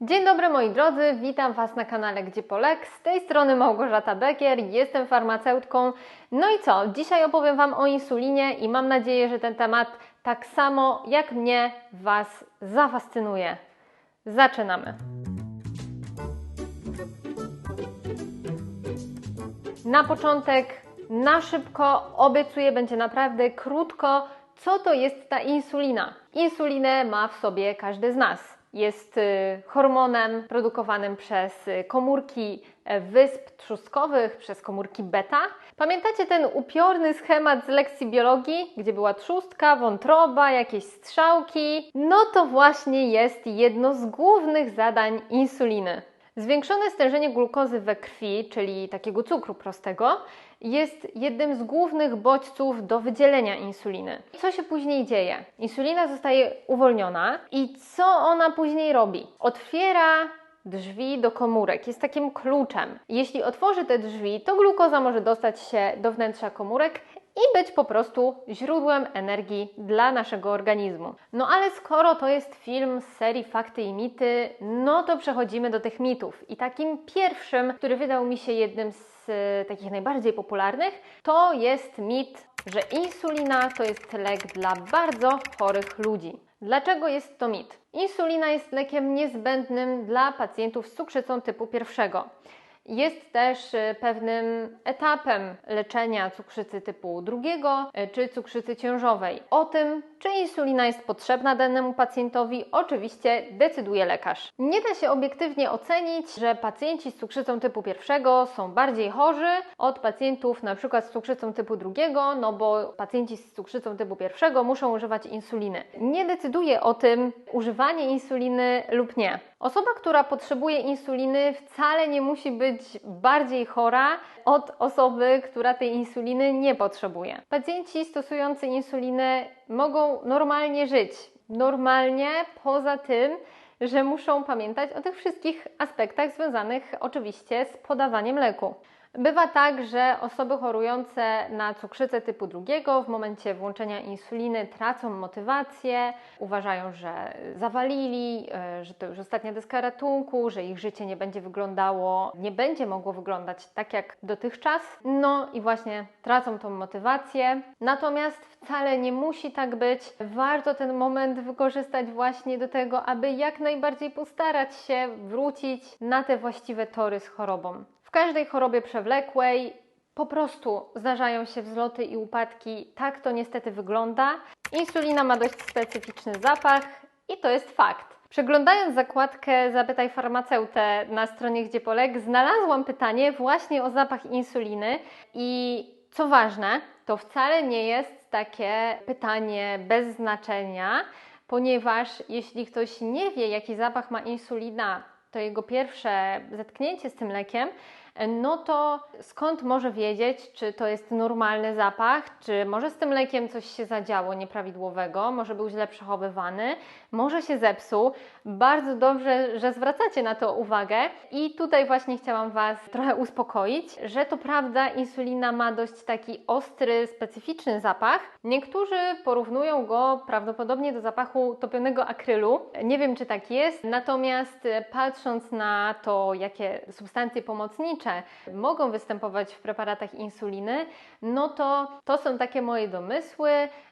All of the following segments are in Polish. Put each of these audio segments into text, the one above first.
Dzień dobry moi drodzy, witam Was na kanale Gdzie Polek. Z tej strony Małgorzata Bekier, jestem farmaceutką. No i co? Dzisiaj opowiem Wam o insulinie i mam nadzieję, że ten temat tak samo jak mnie Was zafascynuje. Zaczynamy. Na początek, na szybko, obiecuję, będzie naprawdę krótko, co to jest ta insulina. Insulinę ma w sobie każdy z nas. Jest y, hormonem produkowanym przez y, komórki e, wysp trzustkowych, przez komórki beta. Pamiętacie ten upiorny schemat z lekcji biologii, gdzie była trzustka, wątroba, jakieś strzałki? No to właśnie jest jedno z głównych zadań insuliny. Zwiększone stężenie glukozy we krwi, czyli takiego cukru prostego, jest jednym z głównych bodźców do wydzielenia insuliny. Co się później dzieje? Insulina zostaje uwolniona i co ona później robi? Otwiera drzwi do komórek, jest takim kluczem. Jeśli otworzy te drzwi, to glukoza może dostać się do wnętrza komórek i być po prostu źródłem energii dla naszego organizmu. No ale skoro to jest film z serii Fakty i Mity, no to przechodzimy do tych mitów. I takim pierwszym, który wydał mi się jednym z takich najbardziej popularnych, to jest mit, że insulina to jest lek dla bardzo chorych ludzi. Dlaczego jest to mit? Insulina jest lekiem niezbędnym dla pacjentów z cukrzycą typu pierwszego. Jest też e, pewnym etapem leczenia cukrzycy typu drugiego e, czy cukrzycy ciążowej. O tym, czy insulina jest potrzebna danemu pacjentowi, oczywiście decyduje lekarz. Nie da się obiektywnie ocenić, że pacjenci z cukrzycą typu pierwszego są bardziej chorzy od pacjentów przykład z cukrzycą typu drugiego, no bo pacjenci z cukrzycą typu pierwszego muszą używać insuliny. Nie decyduje o tym używanie insuliny lub nie. Osoba, która potrzebuje insuliny, wcale nie musi być bardziej chora od osoby, która tej insuliny nie potrzebuje. Pacjenci stosujący insulinę mogą normalnie żyć. Normalnie, poza tym, że muszą pamiętać o tych wszystkich aspektach związanych oczywiście z podawaniem leku. Bywa tak, że osoby chorujące na cukrzycę typu drugiego w momencie włączenia insuliny tracą motywację, uważają, że zawalili, e, że to już ostatnia deska ratunku, że ich życie nie będzie wyglądało, nie będzie mogło wyglądać tak jak dotychczas. No i właśnie tracą tą motywację. Natomiast wcale nie musi tak być. Warto ten moment wykorzystać właśnie do tego, aby jak najbardziej postarać się wrócić na te właściwe tory z chorobą. W każdej chorobie przewlekłej po prostu zdarzają się wzloty i upadki. Tak to niestety wygląda. Insulina ma dość specyficzny zapach i to jest fakt. Przeglądając zakładkę Zapytaj farmaceutę na stronie Gdzie Polek, znalazłam pytanie właśnie o zapach insuliny i co ważne, to wcale nie jest takie pytanie bez znaczenia, ponieważ jeśli ktoś nie wie, jaki zapach ma insulina, to jego pierwsze zetknięcie z tym lekiem, no to skąd może wiedzieć, czy to jest normalny zapach, czy może z tym lekiem coś się zadziało nieprawidłowego, może był źle przechowywany, może się zepsuł. Bardzo dobrze, że zwracacie na to uwagę i tutaj właśnie chciałam Was trochę uspokoić, że to prawda, insulina ma dość taki ostry, specyficzny zapach. Niektórzy porównują go prawdopodobnie do zapachu topionego akrylu. Nie wiem, czy tak jest, natomiast patrząc na to, jakie substancje pomocnicze mogą występować w preparatach insuliny, no to to są takie moje domysły,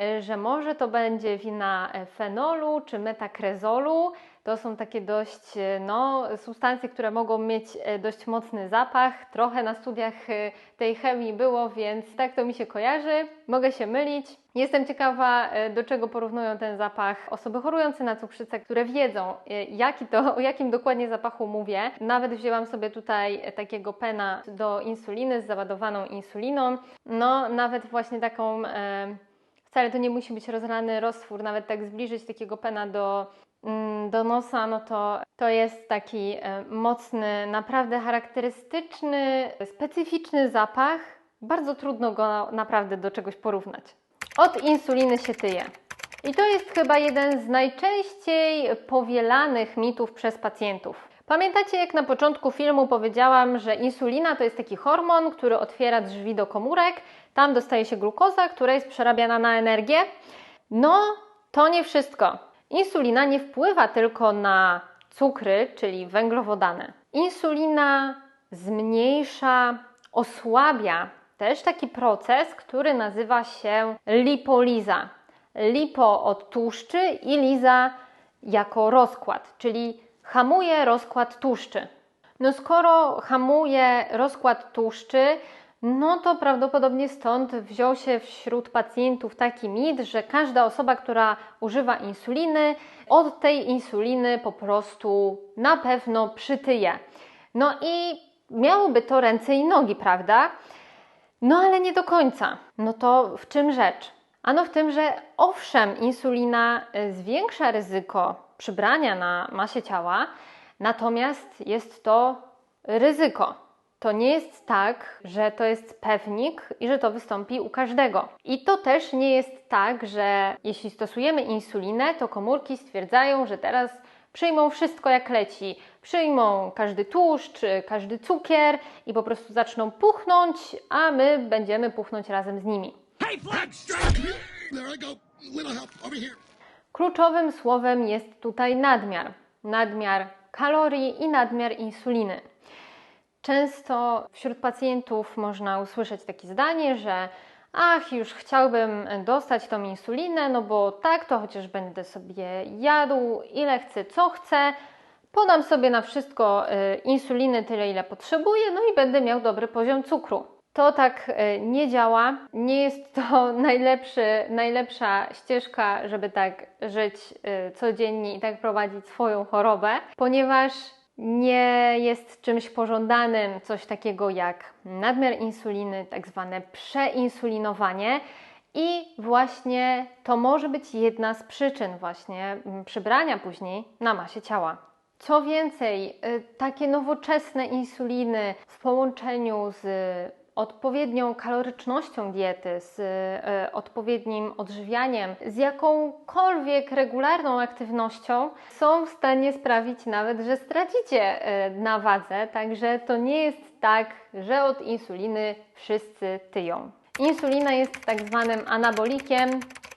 e, że może to będzie wina e, fenolu czy metakrezolu. To są takie dość, e, no, substancje, które mogą mieć dość mocny zapach. Trochę na studiach tej chemii było, więc tak to mi się kojarzy. Mogę się mylić. Jestem ciekawa, do czego porównują ten zapach osoby chorujące na cukrzycę, które wiedzą, jaki to, o jakim dokładnie zapachu mówię. Nawet wzięłam sobie tutaj takiego pena do insuliny z załadowaną insuliną. No, nawet właśnie taką, e, wcale to nie musi być rozrany roztwór, nawet tak zbliżyć takiego pena do, do nosa, no to to jest taki e, mocny, naprawdę charakterystyczny, specyficzny zapach. Bardzo trudno go naprawdę do czegoś porównać. Od insuliny się tyje. I to jest chyba jeden z najczęściej powielanych mitów przez pacjentów. Pamiętacie, jak na początku filmu powiedziałam, że insulina to jest taki hormon, który otwiera drzwi do komórek, tam dostaje się glukoza, która jest przerabiana na energię? No, to nie wszystko. Insulina nie wpływa tylko na cukry, czyli węglowodany. Insulina zmniejsza, osłabia też taki proces, który nazywa się lipoliza. Lipo od tłuszczy i liza jako rozkład, czyli hamuje rozkład tłuszczy. No skoro hamuje rozkład tłuszczy, no to prawdopodobnie stąd wziął się wśród pacjentów taki mit, że każda osoba, która używa insuliny, od tej insuliny po prostu na pewno przytyje. No i miałoby to ręce i nogi, prawda? No ale nie do końca. No to w czym rzecz? Ano w tym, że owszem, insulina y, zwiększa ryzyko przybrania na masie ciała, natomiast jest to ryzyko. To nie jest tak, że to jest pewnik i że to wystąpi u każdego. I to też nie jest tak, że jeśli stosujemy insulinę, to komórki stwierdzają, że teraz przyjmą wszystko jak leci. Przyjmą każdy tłuszcz, każdy cukier i po prostu zaczną puchnąć, a my będziemy puchnąć razem z nimi. Kluczowym słowem jest tutaj nadmiar. Nadmiar kalorii i nadmiar insuliny. Często wśród pacjentów można usłyszeć takie zdanie, że ach, już chciałbym dostać tą insulinę, no bo tak to chociaż będę sobie jadł ile chcę, co chcę, podam sobie na wszystko y, insuliny tyle, ile potrzebuję, no i będę miał dobry poziom cukru. To tak y, nie działa. Nie jest to najlepszy, najlepsza ścieżka, żeby tak żyć y, codziennie i tak prowadzić swoją chorobę, ponieważ nie jest czymś pożądanym coś takiego jak nadmiar insuliny, tak zwane przeinsulinowanie. I właśnie to może być jedna z przyczyn właśnie mm, przybrania później na masie ciała. Co więcej, y, takie nowoczesne insuliny w połączeniu z odpowiednią kalorycznością diety, z e, odpowiednim odżywianiem, z jakąkolwiek regularną aktywnością są w stanie sprawić nawet, że stracicie e, na wadze. Także to nie jest tak, że od insuliny wszyscy tyją. Insulina jest tak zwanym anabolikiem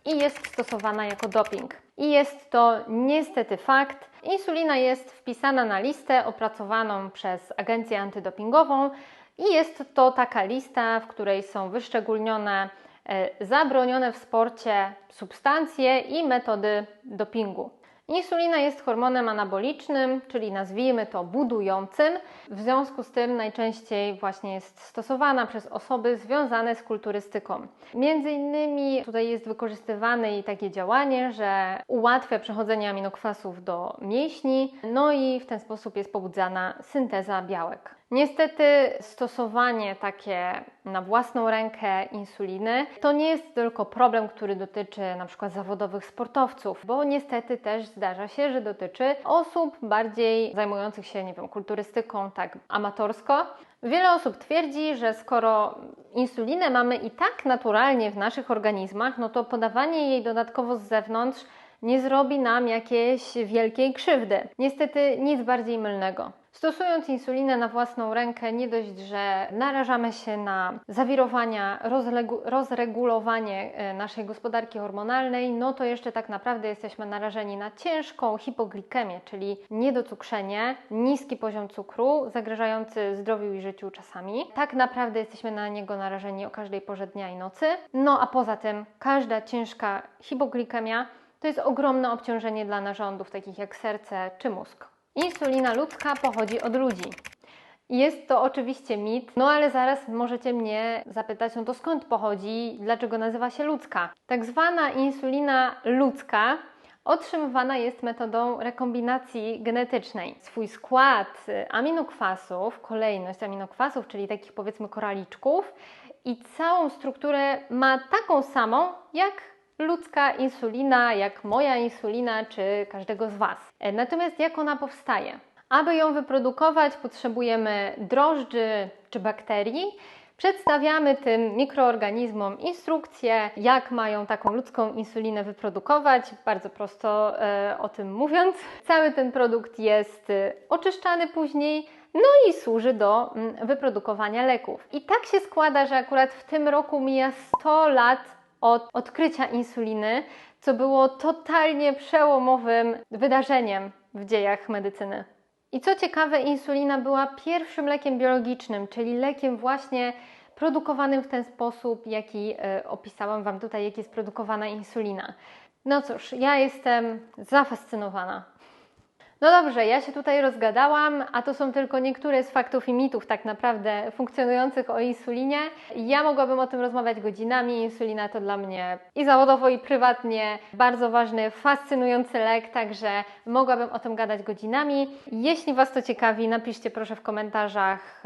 i jest stosowana jako doping. I jest to niestety fakt. Insulina jest wpisana na listę opracowaną przez agencję antydopingową i jest to taka lista, w której są wyszczególnione e, zabronione w sporcie substancje i metody dopingu. Insulina jest hormonem anabolicznym, czyli nazwijmy to budującym. W związku z tym najczęściej właśnie jest stosowana przez osoby związane z kulturystyką. Między innymi tutaj jest wykorzystywane i takie działanie, że ułatwia przechodzenie aminokwasów do mięśni, no i w ten sposób jest pobudzana synteza białek. Niestety stosowanie takie na własną rękę insuliny to nie jest tylko problem, który dotyczy na przykład zawodowych sportowców, bo niestety też zdarza się, że dotyczy osób bardziej zajmujących się, nie wiem, kulturystyką tak amatorsko. Wiele osób twierdzi, że skoro insulinę mamy i tak naturalnie w naszych organizmach, no to podawanie jej dodatkowo z zewnątrz nie zrobi nam jakiejś wielkiej krzywdy. Niestety nic bardziej mylnego. Stosując insulinę na własną rękę, nie dość, że narażamy się na zawirowania, rozregulowanie e, naszej gospodarki hormonalnej, no to jeszcze tak naprawdę jesteśmy narażeni na ciężką hipoglikemię, czyli niedocukrzenie, niski poziom cukru, zagrażający zdrowiu i życiu czasami. Tak naprawdę jesteśmy na niego narażeni o każdej porze dnia i nocy. No a poza tym każda ciężka hipoglikemia to jest ogromne obciążenie dla narządów takich jak serce czy mózg. Insulina ludzka pochodzi od ludzi. Jest to oczywiście mit, no ale zaraz możecie mnie zapytać, no to skąd pochodzi, dlaczego nazywa się ludzka? Tak zwana insulina ludzka otrzymywana jest metodą rekombinacji genetycznej. Swój skład aminokwasów, kolejność aminokwasów, czyli takich powiedzmy koraliczków i całą strukturę ma taką samą jak ludzka insulina, jak moja insulina, czy każdego z Was. E, natomiast jak ona powstaje? Aby ją wyprodukować, potrzebujemy drożdży czy bakterii. Przedstawiamy tym mikroorganizmom instrukcje, jak mają taką ludzką insulinę wyprodukować, bardzo prosto e, o tym mówiąc. Cały ten produkt jest e, oczyszczany później, no i służy do mm, wyprodukowania leków. I tak się składa, że akurat w tym roku mija 100 lat od odkrycia insuliny, co było totalnie przełomowym wydarzeniem w dziejach medycyny. I co ciekawe, insulina była pierwszym lekiem biologicznym, czyli lekiem właśnie produkowanym w ten sposób, jaki e, opisałam Wam tutaj, jak jest produkowana insulina. No cóż, ja jestem zafascynowana. No dobrze, ja się tutaj rozgadałam, a to są tylko niektóre z faktów i mitów tak naprawdę funkcjonujących o insulinie. Ja mogłabym o tym rozmawiać godzinami. Insulina to dla mnie i zawodowo, i prywatnie bardzo ważny, fascynujący lek, także mogłabym o tym gadać godzinami. Jeśli Was to ciekawi, napiszcie proszę w komentarzach,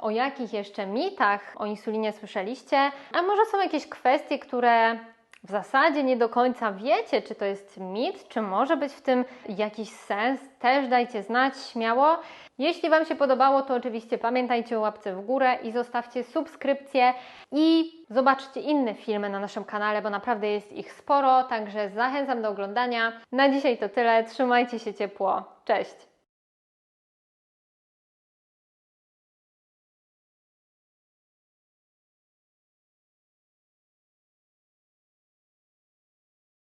o jakich jeszcze mitach o insulinie słyszeliście, a może są jakieś kwestie, które w zasadzie nie do końca wiecie, czy to jest mit, czy może być w tym jakiś sens, też dajcie znać śmiało. Jeśli Wam się podobało, to oczywiście pamiętajcie o łapce w górę i zostawcie subskrypcję i zobaczcie inne filmy na naszym kanale, bo naprawdę jest ich sporo, także zachęcam do oglądania. Na dzisiaj to tyle, trzymajcie się ciepło, cześć!